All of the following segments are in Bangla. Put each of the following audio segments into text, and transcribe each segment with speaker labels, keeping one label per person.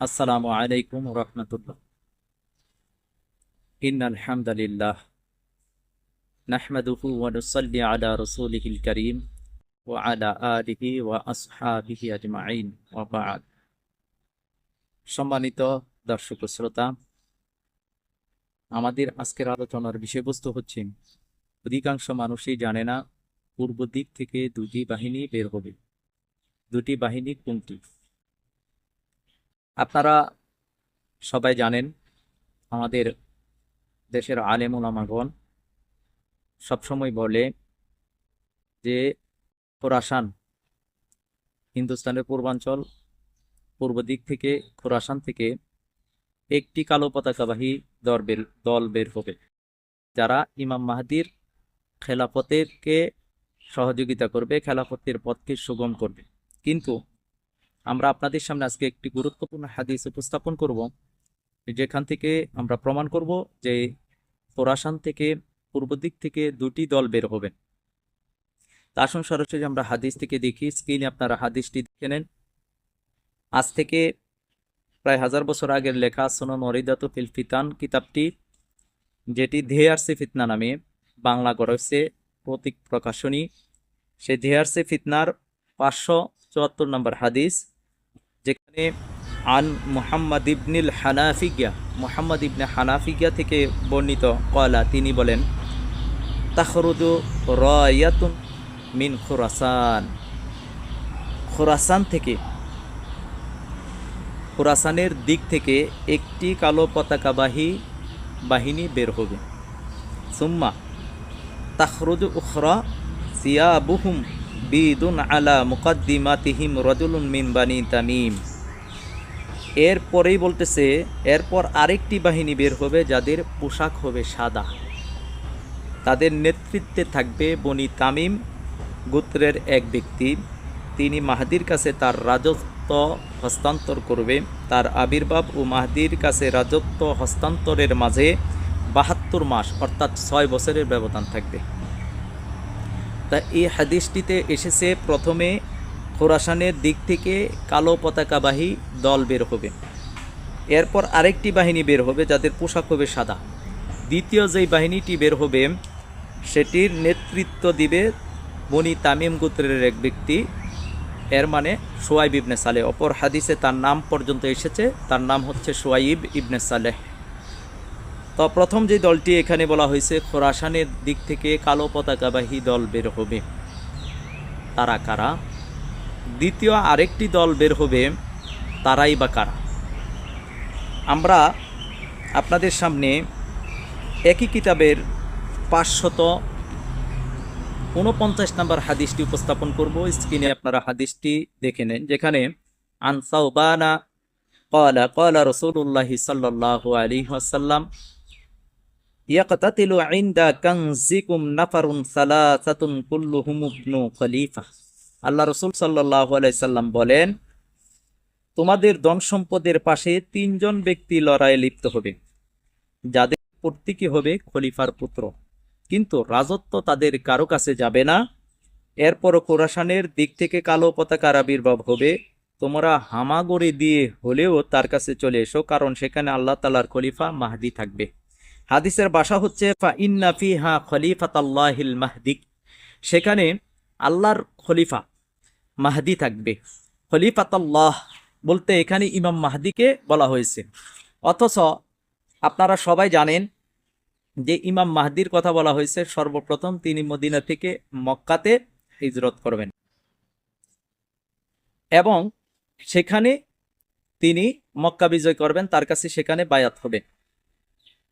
Speaker 1: আসসালামু আলাইকুম রহমতুল্লাহ। ইন আলহামদুলিল্লাহ নাহমাদুহু আলা রাসূলিহিল কারীম ওয়া আলা আলিহি ওয়া আসহাবিহি আজমাইন। ওয়া সম্মানিত দর্শক শ্রোতা, আমাদের আজকের আলোচনার বিষয়বস্তু হচ্ছে, অধিকাংশ মানুষই জানে না পূর্ব দিক থেকে দুটি বাহিনী বের হবে। দুটি বাহিনী কোনটি? আপনারা সবাই জানেন, আমাদের দেশের আলেম ওলামাগণ সবসময় বলে যে, খোরাসান হিন্দুস্তানের পূর্বাঞ্চল, পূর্ব দিক থেকে খোরাসান থেকে একটি কালো পতাকাবাহী দল বের দল বের হবে। যারা ইমাম মাহাদির খেলাফতেরকে সহযোগিতা করবে, খেলাফতের পথকে সুগম করবে। কিন্তু আমরা আপনাদের সামনে আজকে একটি গুরুত্বপূর্ণ হাদিস উপস্থাপন করব। যেখান থেকে আমরা প্রমাণ করব যে খোরাসান থেকে পূর্ব দিক থেকে দুটি দল বের হবেন। আসুন সরাসরি আমরা হাদিস থেকে দেখি। স্ক্রিনে আপনারা হাদিসটি দেখে নেন। আজ থেকে প্রায় হাজার বছর আগের লেখা সোনন অরিদাত ফিল ফিতান কিতাবটি, যেটি ধেয়ারসে ফিতনা নামে বাংলা গরসে প্রতীক প্রকাশনী, সেই ধেয়ারসে ফিতনার পাঁচশো চুয়াত্তর নম্বর হাদিস। আন মুহাম্মদ ইবনিল হানাফিগিয়া মুহাম্মদ ইবনে হানাফিগিয়া থেকে বর্ণিত কলা তিনি বলেন, তাখরুজু রয়াতুন মিন খুরাসান। খুরাসান থেকে, খুরাসানের দিক থেকে একটি কালো পতাকাবাহী বাহিনী বের হবে। সুম্মা, তাখরুজু উখরা সিয়াবুহুম বিদুন আলা মুকাদ্দিমাতিহিম রজুলুন মিন বানি তামিম। এরপরেই বলতেছে, এরপর আরেকটি বাহিনী বের হবে যাদের পোশাক হবে সাদা। তাদের নেতৃত্বে থাকবে বনি তামিম, গোত্রের এক ব্যক্তি। তিনি মাহাদির কাছে তার রাজত্ব হস্তান্তর করবে। তার আবির্ভাব ও মাহাদির কাছে রাজত্ব হস্তান্তরের মাঝে বাহাত্তর মাস, অর্থাৎ ছয় বছরের ব্যবধান থাকবে। তা এই হাদিসটিতে এসেছে, প্রথমে খোরাসানের দিক থেকে কালো পতাকাবাহী দল বের হবে। এরপর আরেকটি বাহিনী বের হবে যাদের পোশাক হবে সাদা। দ্বিতীয় যেই বাহিনীটি বের হবে, সেটির নেতৃত্ব দিবে বনি তামিম গোত্রের এক ব্যক্তি। এর মানে সোয়াইব ইবনে সালেহ। অপর হাদিসে তার নাম পর্যন্ত এসেছে, তার নাম হচ্ছে সোয়াইব ইবনে সালেহ। তো প্রথম যে দলটি এখানে বলা হয়েছে, খোরাসানের দিক থেকে কালো পতাকাবাহী দল বের হবে। তারা কারা? দ্বিতীয় আরেকটি দল বের হবে তারাই বা কারা? আমরা আপনাদের সামনে একই কিতাবের পাঁচশত উনপঞ্চাশ নম্বর হাদিসটি উপস্থাপন করব। স্ক্রিনে আপনারা হাদিসটি দেখে নেন, যেখানে আনসাউবানা কলা কলা রসুল্লাহি সাল্লাহ আলী আসাল্লাম ইয়াকাতিলু আইন্দা কাংজিকুম নাফারুন সালাসাতুন কুল্লু ইবনু খলিফা। আল্লাহ রসুল সাল্লাল্লাহু আলাইহি সাল্লাম বলেন, তোমাদের ধন সম্পদের পাশে তিনজন ব্যক্তি লড়াইয়ে লিপ্ত হবে, যাদের প্রত্যেকে হবে খলিফার পুত্র। কিন্তু রাজত্ব তাদের কারও কাছে যাবে না। এরপর কোরাসানের দিক থেকে কালো পতাকার আবির্ভাব হবে। তোমরা হামাগড়ি দিয়ে হলেও তার কাছে চলে এসো, কারণ সেখানে আল্লাহ তালার খলিফা মাহদি থাকবে। হাদিসের বাসা হচ্ছে, ফা ইন্না ফিহা খলিফাত মাহদিক সেখানে আল্লাহর খলিফা, মাহাদি থাকবে। খলিফাত আল্লাহ বলতে এখানে ইমাম মাহদিকে বলা হয়েছে। অথচ আপনারা সবাই জানেন যে ইমাম মাহাদির কথা বলা হয়েছে, সর্বপ্রথম তিনি মদিনা থেকে মক্কাতে হিজরত করবেন। এবং সেখানে তিনি মক্কা বিজয় করবেন, তার কাছে সেখানে বায়াত হবে।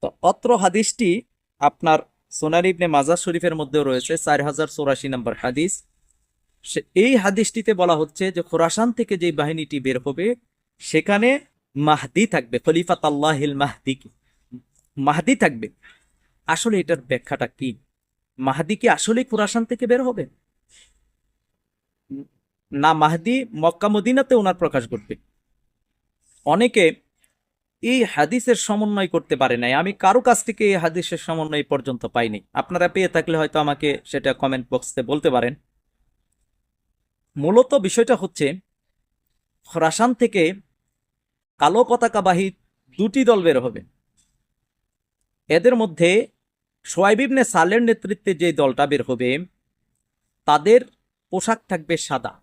Speaker 1: তো অত্র হাদিসটি আপনার সোনার ইবনে মাজার শরীফের মধ্যেও রয়েছে চার হাজার চৌরাশি নম্বর হাদিস। এই হাদিসটিতে বলা হচ্ছে যে খোরাসান থেকে যে বাহিনীটি বের হবে, সেখানে মাহদি থাকবে খলিফাত আল্লাহিল মাহদি মাহদি থাকবে। আসলে এটার ব্যাখ্যাটা কি? মাহদি কি আসলে খোরাসান থেকে বের হবে? না, মাহদি মক্কা মদিনাতে ওনার প্রকাশ ঘটবে। অনেকে এই হাদিসের সমন্বয় করতে পারে নাই। আমি কারও কাছ থেকে এই হাদিসের সমন্বয় পর্যন্ত পাইনি। আপনারা পেয়ে থাকলে হয়তো আমাকে সেটা কমেন্ট বক্সে বলতে পারেন। মূলত বিষয়টা হচ্ছে, খোরাসান থেকে কালো পতাকাবাহী দুটি দল বের হবে। এদের মধ্যে সোয়াইবিবনে সালের নেতৃত্বে যে দলটা বের হবে, তাদের পোশাক থাকবে সাদা।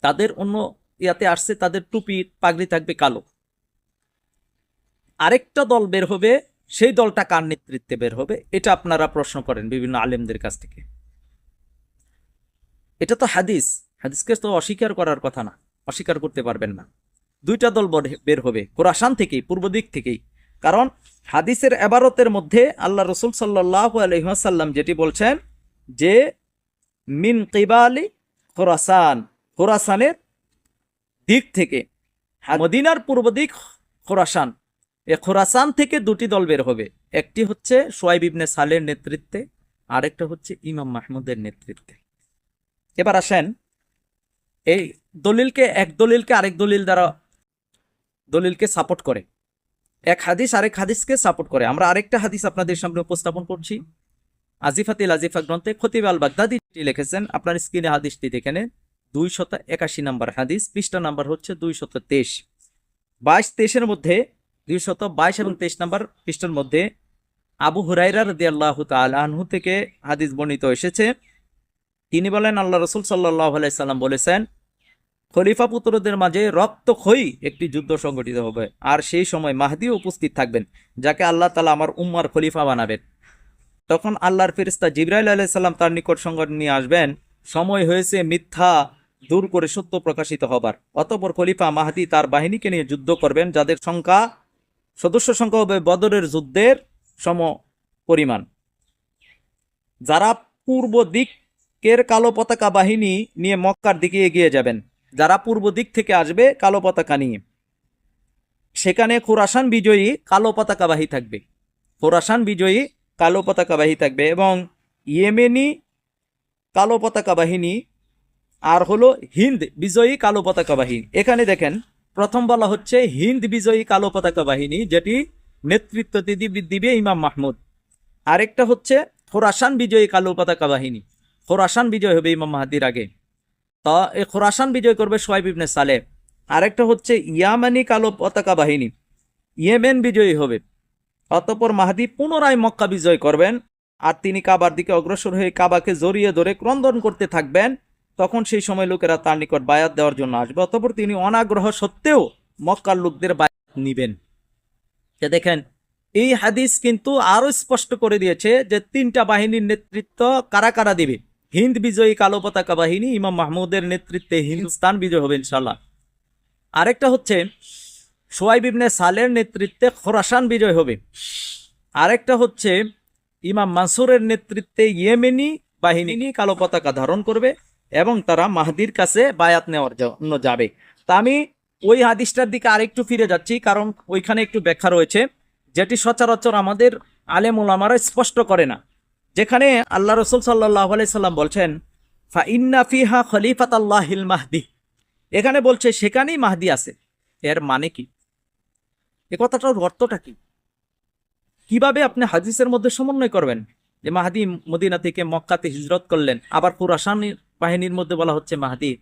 Speaker 1: তাদের অন্য ইয়াতে আসছে, তাদের টুপি পাগড়ি থাকবে কালো। আরেকটা দল বের হবে, সেই দলটা কার নেতৃত্বে বের হবে? এটা আপনারা প্রশ্ন করেন বিভিন্ন আলেমদের কাছ থেকে। এটা তো হাদিস। হাদিসকে তো অস্বীকার করার কথা না। অস্বীকার করতে পারবেন না। দুইটা দল বর- হবে কোরাসান থেকেই, পূর্ব দিক থেকেই। কারণ হাদিসের এবারতের মধ্যে আল্লাহ রসুল সাল্লাহ আলহাসাল্লাম যেটি বলছেন যে, মিন কিবালি খোরাসান। খোরাসানের দিক থেকে, মদিনার পূর্ব দিক খোরাসান। এ খোরাসান থেকে দুটি দল বের হবে। একটি হচ্ছে সোয়াইব ইবনে সালের নেতৃত্বে, আরেকটা হচ্ছে ইমাম মাহমুদের নেতৃত্বে। এবার আসেন, এই দলিলকে এক দলিলকে আরেক দলিল দ্বারা দলিলকে সাপোর্ট করে। এক হাদিস আরেক হাদিসকে সাপোর্ট করে। আমরা আরেকটা হাদিস আপনাদের সামনে উপস্থাপন করছি। আজিফাতিল আজিফা গ্রন্থে খতিব আল বাগদাদি লিখেছেন। আপনার স্ক্রিনে হাদিসটি দেখে নেন। দুই শত একাশি নাম্বার হাদিস, পৃষ্ঠা নাম্বার হচ্ছে দুই শত তেইশ। বাইশ তেইশের মধ্যে দুই শত বাইশ এবং তেইশ নম্বর পৃষ্ঠার মধ্যে আবু হুরাইরা রদি আল্লাহ আনহু থেকে হাদিস বর্ণিত এসেছে। তিনি বলেন, আল্লাহ রসুল সাল্লাহ আলাইসাল্লাম বলেছেন, খলিফা পুত্রদের মাঝে রক্তক্ষয়ী একটি যুদ্ধ সংগঠিত হবে, আর সেই সময় মাহদিও উপস্থিত থাকবেন, যাকে আল্লাহ তালা আমার উম্মার খলিফা বানাবেন। তখন আল্লাহর ফেরিস্তা জিব্রাইল আলাইসাল্লাম তার নিকট সংগঠন নিয়ে আসবেন, সময় হয়েছে মিথ্যা, দূর করে সত্য প্রকাশিত হবার। অতপর খলিফা মাহাদি তার বাহিনীকে নিয়ে যুদ্ধ করবেন, যাদের সংখ্যা সদস্য সংখ্যা হবে বদরের যুদ্ধের সম পরিমাণ যারা পূর্ব দিকের কালো পতাকা বাহিনী নিয়ে মক্কার দিকে এগিয়ে যাবেন, যারা পূর্ব দিক থেকে আসবে কালো পতাকা নিয়ে। সেখানে খোরাসান বিজয়ী কালো পতাকাবাহী থাকবে। খোরাসান বিজয়ী কালো পতাকাবাহী থাকবে এবং ইয়েমেনি কালো পতাকা বাহিনী, আর হলো হিন্দ বিজয়ী কালো পতাকা বাহিনী। এখানে দেখেন প্রথম বলা হচ্ছে হিন্দ বিজয়ী কালো পতাকা বাহিনী, যেটি নেতৃত্ব দিবি ইমাম মাহমুদ। আরেকটা হচ্ছে খোরাসান বিজয়ী কালো পতাকা বাহিনী। খোরাসান বিজয় হবে ইমাম মাহাদির আগে। তা এই খোরাসান বিজয় করবে সোয়াইব ইবনে সালেহ। আরেকটা হচ্ছে ইয়ামানি কালো পতাকা বাহিনী। ইয়েমেন বিজয়ী হবে। অতপর মাহাদি পুনরায় মক্কা বিজয় করবেন। আর তিনি কাবার দিকে অগ্রসর হয়ে কাবাকে জড়িয়ে ধরে ক্রন্দন করতে থাকবেন। তখন সেই সময় লোকেরা তার নিকট বায়াত দেওয়ার জন্য আসবে। অতপর তিনি অনাগ্রহ সত্ত্বেও মক্কার লোকদের বায়াত নিবেন। যে দেখেন, এই হাদিস কিন্তু আরও স্পষ্ট করে দিয়েছে যে তিনটা বাহিনীর নেতৃত্ব কারা কারা দিবে? হিন্দ বিজয়ী কালো পতাকা বাহিনী, ইমাম মাহমুদের নেতৃত্বে হিন্দুস্তান বিজয় হবে ইনশাল্লাহ আরেকটা হচ্ছে, সোয়াইব ইবনে সালের নেতৃত্বে খোরাসান বিজয় হবে। আরেকটা হচ্ছে, ইমাম মানসুরের নেতৃত্বে ইয়েমেনি বাহিনী কালো পতাকা ধারণ করবে। এবং তারা মাহাদির কাছে বায়াত নেওয়ার জন্য যাবে। তা আমি ওই হাদিসটার দিকে আরেকটু ফিরে যাচ্ছি, কারণ ওইখানে একটু ব্যাখ্যা রয়েছে, যেটি সচরাচর আমাদের আলেম ওলামারা স্পষ্ট করে না। যেখানে আল্লাহ রসুল সাল্লাহ সাল্লাম বলছেন, ফা ইন্না ফিহা খলিফাত আল্লাহিল মাহদি। এখানে বলছে, সেখানেই মাহদি আছে। এর মানে কি? এ কথাটার অর্থটা কি? কীভাবে আপনি হাদিসের মধ্যে সমন্বয় করবেন? যে মাহাদি মদিনা থেকে মক্কাতে হিজরত করলেন, আবার পুরাসান বাহিনীর মধ্যে বলা হচ্ছে মাহাদি।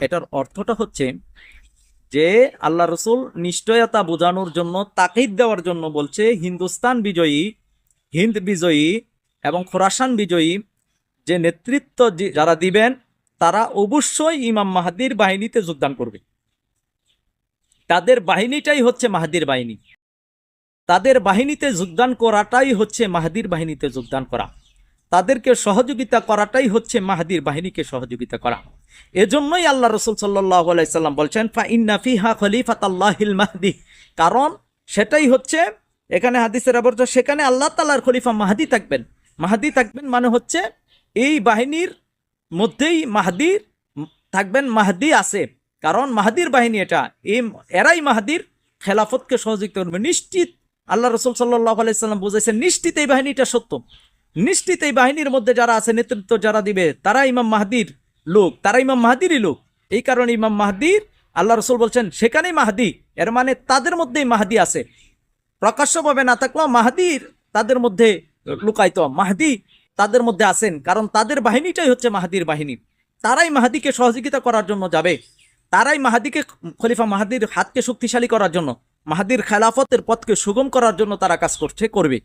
Speaker 1: এটার অর্থটা হচ্ছে যে আল্লাহ রসুল নিশ্চয়তা বোঝানোর জন্য তাকিদ দেওয়ার জন্য বলছে, হিন্দুস্তান বিজয়ী, হিন্দ বিজয়ী এবং খোরাসান বিজয়ী যে নেতৃত্ব যারা দিবেন, তারা অবশ্যই ইমাম মাহাদির বাহিনীতে যোগদান করবে। তাদের বাহিনীটাই হচ্ছে মাহাদির বাহিনী। তাদের বাহিনীতে যোগদান করাটাই হচ্ছে মাহাদির বাহিনীতে যোগদান করা। তাদেরকে সহযোগিতা করাটাই হচ্ছে মাহাদির বাহিনীকে সহযোগিতা করা। এজন্যই আল্লাহ রসুল সাল্লাহ বলছেন, ফা ইন্না ফিহা খলিফাত আল্লাহিল মাহদি। কারণ সেটাই হচ্ছে, এখানে হাদিসের আবর্জ সেখানে আল্লাহ তাল্লাহর খলিফা মাহাদি থাকবেন। মাহাদি থাকবেন মানে হচ্ছে, এই বাহিনীর মধ্যেই মাহাদি থাকবেন, মাহাদি আছে। কারণ মাহাদির বাহিনী এটা। এই, এরাই মাহাদির খেলাফতকে সহযোগিতা করবে। নিশ্চিত আল্লাহ রসুল সাল্লাহ আলাইসাল্লাম বুঝেছেন নিশ্চিত এই বাহিনীটা সত্য। নিশ্চিত এই বাহিনীর মধ্যে যারা আছে, নেতৃত্ব যারা দিবে তারা ইমাম মাহাদির লোক তারা ইমাম মাহাদিরই লোক। এই কারণে ইমাম মাহাদির, আল্লাহ রসুল বলছেন, সেখানেই মাহাদি। এর মানে তাদের মধ্যেই মাহাদি আছে। প্রকাশ্যভাবে না থাকলেও মাহাদির তাদের মধ্যে লুকায়িত। মাহাদি তাদের মধ্যে আছেন, কারণ তাদের বাহিনীটাই হচ্ছে মাহাদির বাহিনী। তারাই মাহাদিকে সহযোগিতা করার জন্য যাবে। তারাই মাহাদিকে খলিফা মাহাদির হাতকে শক্তিশালী করার জন্য, মাহাদির খেলাফতের পথকে সুগম করার জন্য তারা কাজ করছে, করবে।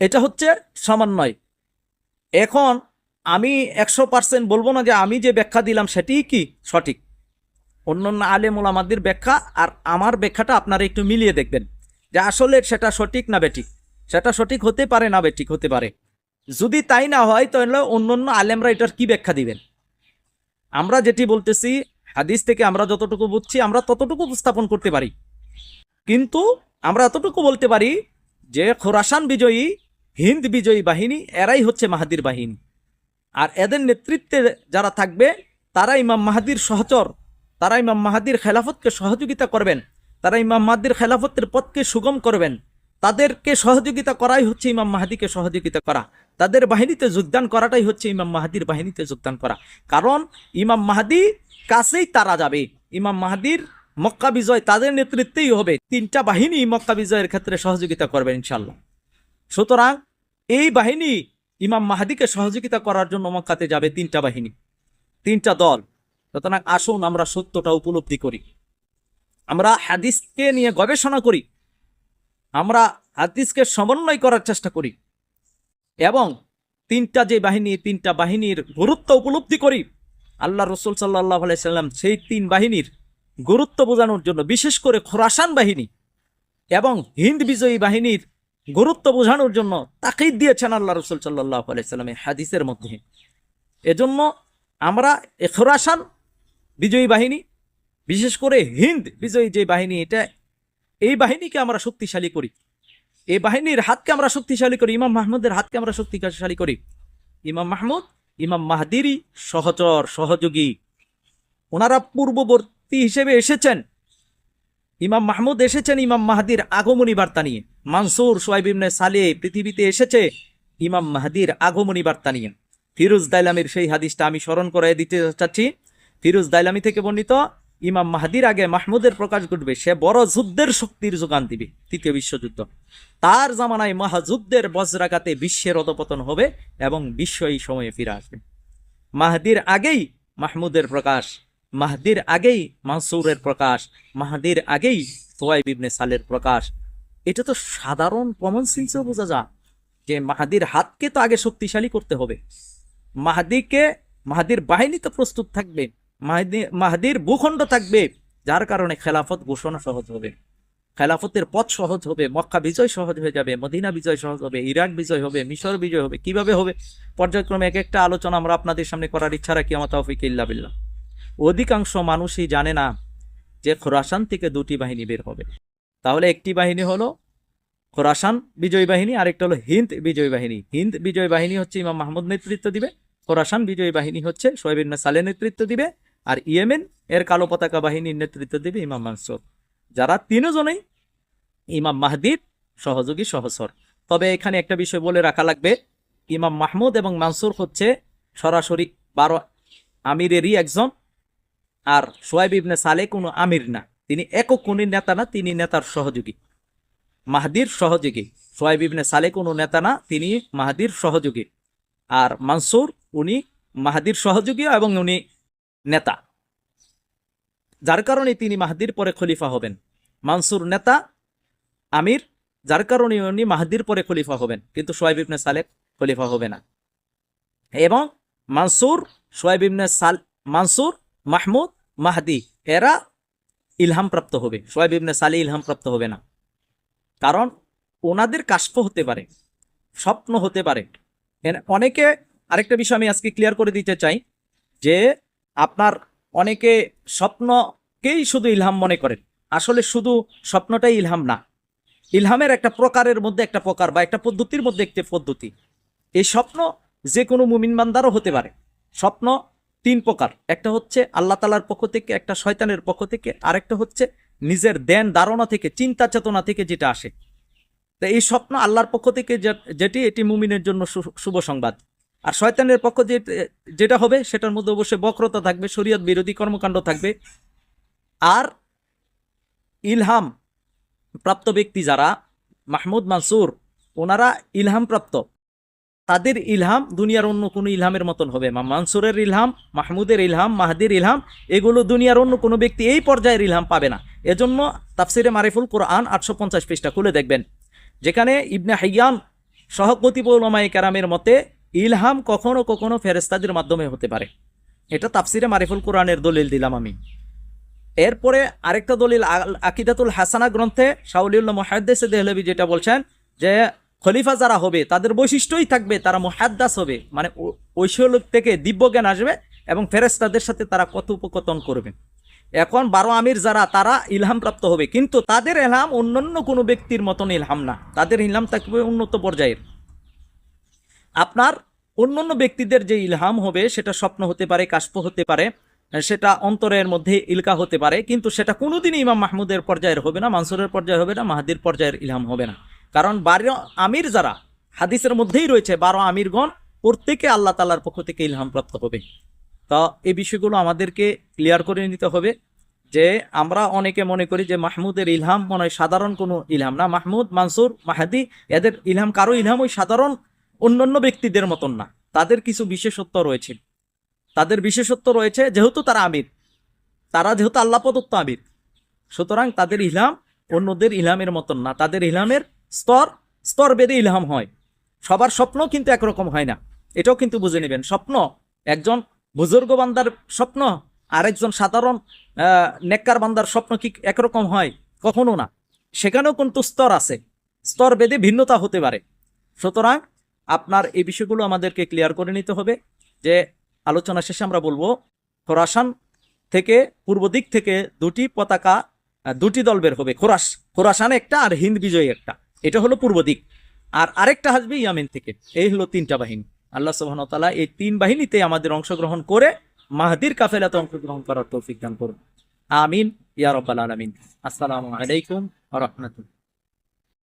Speaker 1: এটা হচ্ছে সমন্বয় এখন আমি একশো পার্সেন্ট বলব না যে আমি যে ব্যাখ্যা দিলাম সেটিই কি সঠিক। অন্যান্য আলেম ওলামাদের ব্যাখ্যা আর আমার ব্যাখ্যাটা আপনারা একটু মিলিয়ে দেখবেন যে আসলে সেটা সঠিক না বেঠিক। সেটা সঠিক হতে পারে না বেঠিক হতে পারে। যদি তাই না হয়, তাহলে অন্যান্য আলেমরা এটার কি ব্যাখ্যা দিবেন? আমরা যেটি বলতেছি, হাদিস থেকে আমরা যতটুকু বুঝছি, আমরা ততটুকু উপস্থাপন করতে পারি। কিন্তু আমরা এতটুকু বলতে পারি যে খোরাসান বিজয়ী হিন্দ বিজয়ী বাহিনী, এরাই হচ্ছে মাহাদির বাহিনী। আর এদের নেতৃত্বে যারা থাকবে তারা ইমাম মাহাদির সহচর। তারা ইমাম মাহাদির খেলাফতকে সহযোগিতা করবেন। তারা ইমাম মাহাদির খেলাফতের পথকে সুগম করবেন। তাদেরকে সহযোগিতা করাই হচ্ছে ইমাম মাহাদিকে সহযোগিতা করা। তাদের বাহিনীতে যোগদান করাটাই হচ্ছে ইমাম মাহাদির বাহিনীতে যোগদান করা। কারণ ইমাম মাহাদি কাছেই তারা যাবে। ইমাম মাহাদির মক্কা বিজয় তাদের নেতৃত্বেই হবে। তিনটা বাহিনী মক্কা বিজয়ের ক্ষেত্রে সহযোগিতা করবে ইনশাল্লাহ সুতরাং এই বাহিনী ইমাম মাহাদিকে সহযোগিতা করার জন্য মক্কাতে যাবে তিনটা বাহিনী, তিনটা দল। সুতরাং আসুন আমরা সত্যটা উপলব্ধি করি। আমরা হাদিসকে নিয়ে গবেষণা করি। আমরা হাদিসকে সমন্বয় করার চেষ্টা করি। এবং তিনটা যে বাহিনী, তিনটা বাহিনীর গুরুত্ব উপলব্ধি করি। আল্লাহ রসুল সাল্লাহ সাল্লাম সেই তিন বাহিনীর গুরুত্ব বোঝানোর জন্য বিশেষ করে খোরাসান বাহিনী এবং হিন্দ বিজয়ী বাহিনীর গুরুত্ব বোঝানোর জন্য তাকিদ দিয়েছেন আল্লাহ রসুল সাল্লাহ আলাইসাল্লামের হাদিসের মধ্যে। এজন্য আমরা এখরাসান বিজয়ী বাহিনী, বিশেষ করে হিন্দ বিজয়ী যে বাহিনী, এটা এই বাহিনীকে আমরা শক্তিশালী করি। এই বাহিনীর হাতকে আমরা শক্তিশালী করি, ইমাম মাহমুদের হাতকে আমরা শক্তিশালী করি। ইমাম মাহমুদ, ইমাম মাহাদিরই সহচর, সহযোগী। ওনারা পূর্ববর্তী হিসেবে এসেছেন। ইমাম মাহমুদ এসেছেন ইমাম মাহাদির আগমনী বার্তা নিয়ে। মানসুর সোয়াইব ইবনে সালে পৃথিবীতে এসেছে ইমাম মাহাদির আগমনী বার্তা নিয়ে। ফিরোজ দাইলামির সেই হাদিসটা আমি স্মরণ করে দিতে চাচ্ছি। ফিরোজ দাইলামি থেকে বর্ণিত, ইমাম মাহাদির আগে মাহমুদের প্রকাশ ঘটবে, সে বড় যুদ্ধের শক্তির যোগান দিবে, তৃতীয় বিশ্বযুদ্ধ। তার জামানায় মহাযুদ্ধের বজ্রাঘাতে বিশ্বের অধপতন হবে এবং বিশ্ব এই সময়ে ফিরে আসবে। মাহাদির আগেই মাহমুদের প্রকাশ মাহদির আগেই মানসুরের প্রকাশ, মাহাদির আগেই সোয়াইব ইবনে সালের প্রকাশ। এটা তো সাধারণ কমন সেন্সেও বোঝা যা যে মাহাদির হাতকে তো আগে শক্তিশালী করতে হবে। মাহাদিকে, মাহাদির বাহিনী তো প্রস্তুত থাকবে, মাহাদি, মাহাদির ভূখণ্ড থাকবে, যার কারণে খেলাফত ঘোষণা সহজ হবে। খেলাফতের পথ সহজ হবে, মক্কা বিজয় সহজ হয়ে যাবে, মদিনা বিজয় সহজ হবে, ইরাক বিজয় হবে, মিশর বিজয় হবে, কীভাবে হবে? পর্যায়ক্রমে এক একটা আলোচনা আমরা আপনাদের সামনে করার ইচ্ছা রাখি আমার তৌফিক ইল্লা বিল্লাহ। অধিকাংশ মানুষই জানে না যে খোরাসান থেকে দুটি বাহিনী বের হবে। তাহলে একটি বাহিনী হলো খোরাসান বিজয় বাহিনী, আরেকটা হলো হিন্দ বিজয় বাহিনী। হিন্দ বিজয় বাহিনী হচ্ছে ইমাম মাহমুদ নেতৃত্ব দিবে, খোরাসান বিজয় বাহিনী হচ্ছে সোহেব ইবনে সালে নেতৃত্ব দিবে, আর ইয়েমেন এর কালো পতাকা বাহিনীর নেতৃত্ব দিবে ইমাম মানসুর। যারা তিনজনেই ইমাম মাহদির সহযোগী সহসর। তবে এখানে একটা বিষয় বলে রাখা লাগবে, ইমাম মাহমুদ এবং মানসুর হচ্ছে সরাসরি বারো আমিরেরই একজন আর সোয়াইব ইবনে সালে কোনো আমির না। তিনি একক কোনো নেতা না, তিনি নেতার সহযোগী। মাহাদির সহযোগী। সোয়াইব ইবনে সালে কোনো নেতা না, তিনি মাহাদির সহযোগী। আর মানসুর, উনি মাহাদির সহযোগী এবং উনি নেতা। যার কারণে তিনি মাহাদির পরে খলিফা হবেন। মানসুর নেতা, আমির, যার কারণে উনি মাহাদির পরে খলিফা হবেন। কিন্তু সোয়াইব ইবনে সালেক খলিফা হবে না। এবং মানসুর, সোয়াইব ইবনে সাল, মানসুর, মাহমুদ মাহদি, এরা ইলহামপ্রাপ্ত হবে। সোয়াইব ইবনে সালে ইলহামপ্রাপ্ত হবে না। কারণ ওনাদের কাশফ হতে পারে, স্বপ্ন হতে পারে। অনেকে আরেকটা বিষয় আমি আজকে ক্লিয়ার করে দিতে চাই, যে আপনার অনেকে স্বপ্নকেই শুধু ইলহাম মনে করেন। আসলে শুধু স্বপ্নটাই ইলহাম না। ইলহামের একটা প্রকারের মধ্যে একটা প্রকার বা একটা পদ্ধতির মধ্যে একটি পদ্ধতি। এই স্বপ্ন যে কোনো মুমিনবান্দারও হতে পারে। স্বপ্ন তিন প্রকার। একটা হচ্ছে আল্লাহ তালার পক্ষ থেকে, একটা শয়তানের পক্ষ থেকে, আরেকটা হচ্ছে নিজের দেন ধারণা থেকে, চিন্তা চেতনা থেকে যেটা আসে। তো এই স্বপ্ন আল্লাহর পক্ষ থেকে যেটি, এটি মুমিনের জন্য শুভ সংবাদ। আর শয়তানের পক্ষ যেটা হবে, সেটার মধ্যে অবশ্যই বক্রতা থাকবে, শরীয়ত বিরোধী কর্মকাণ্ড থাকবে। আর ইলহাম প্রাপ্ত ব্যক্তি যারা, মাহমুদ মানসুর, ওনারা ইলহাম প্রাপ্ত। তাদের ইলহাম দুনিয়ার অন্য কোনো ইলহামের মতন হবে। মা মানসুরের ইলহাম, মাহমুদের ইলহাম, মাহাদির ইলহাম, এগুলো দুনিয়ার অন্য কোনো ব্যক্তি এই পর্যায়ের ইলহাম পাবে না। এজন্য তাফসিরে মারিফুল কোরআন আটশো পঞ্চাশ পৃষ্ঠা খুলে দেখবেন, যেখানে ইবনে হাইয়ান সহকতিপুলমাই কেরামের মতে ইলহাম কখনো কখনো ফেরেস্তাদের মাধ্যমে হতে পারে। এটা তাফসিরে মারিফুল কোরআনের দলিল দিলাম আমি। এরপরে আরেকটা দলিল আকিদাতুল হাসানা গ্রন্থে শাউলিউল্লাহ মোহাদ্দেসে দেহলবি যেটা বলছেন যে খলিফা যারা হবে, তাদের বৈশিষ্ট্যই থাকবে তারা মোহাদ্দাস হবে। মানে ঐশ্বরিক থেকে দিব্য জ্ঞান আসবে এবং ফেরেস্তাদের সাথে তারা কথোপকথন করবে। এখন বারো আমির যারা, তারা ইলহাম প্রাপ্ত হবে। কিন্তু তাদের ইলহাম অন্যান্য কোনো ব্যক্তির মতন ইলহাম না। তাদের ইলহাম থাকবে উন্নত পর্যায়ের। আপনার অন্যান্য ব্যক্তিদের যে ইলহাম হবে, সেটা স্বপ্ন হতে পারে কাশ্প হতে পারে, সেটা অন্তরের মধ্যে ইলকা হতে পারে, কিন্তু সেটা কোনোদিনই ইমাম মাহমুদের পর্যায়ের হবে না, মানসুরের পর্যায়ে হবে না, মাহাদির পর্যায়ের ইলহাম হবে না। কারণ বারো আমির যারা, হাদিসের মধ্যেই রয়েছে, বারো আমিরগণ প্রত্যেকে আল্লাহ তালার পক্ষ থেকে ইলহাম প্রাপ্ত হবে। তো এই বিষয়গুলো আমাদেরকে ক্লিয়ার করে নিতে হবে যে আমরা অনেকে মনে করি যে মাহমুদের ইলহাম মনে হয় সাধারণ কোনো ইলহাম না। মাহমুদ, মানসুর, মাহাদি, এদের ইলহাম কারও ইলহাম ওই সাধারণ অন্যান্য ব্যক্তিদের মতন না। তাদের কিছু বিশেষত্ব রয়েছে। তাদের বিশেষত্ব রয়েছে যেহেতু তারা আমির। তারা যেহেতু আল্লাহ প্রদত্ত আমির। সুতরাং তাদের ইলহাম অন্যদের ইলহামের মতন না। তাদের ইলহামের স্তর স্তর বেদে ইলহাম হয়। সবার স্বপ্ন কিন্তু একরকম হয় না। এটাও কিন্তু বুঝে নেবেন। স্বপ্ন, একজন বুজুর্গ বান্দার স্বপ্ন, আরেকজন সাধারণ নেককার বান্দার স্বপ্ন কি একরকম হয়? কখনো না। সেখানেও কিন্তু স্তর আছে। স্তর বেদে ভিন্নতা হতে পারে। সুতরাং আপনার এই বিষয়গুলো আমাদেরকে ক্লিয়ার করে নিতে হবে যে আলোচনা শেষে আমরা বলব, খোরাসান থেকে পূর্ব দিক থেকে দুটি পতাকা দুটি দল বের হবে। খোরাস, খোরাসান একটা আর হিন্দ বিজয়ী একটা। এটা হলো পূর্ব দিক। আর আরেকটা আসবে ইয়ামেন থেকে। এই হলো তিনটা বাহিনী। আল্লাহ সুবহান তাআলা এই তিন বাহিনীতে আমাদের অংশগ্রহণ করে মাহাদির কাফেলাতে অংশগ্রহণ করার তৌফিক দান করুন। আমিন ইয়ারব্বাল আলমিন। আসসালামু আলাইকুম রাহমাতুল্লাহ।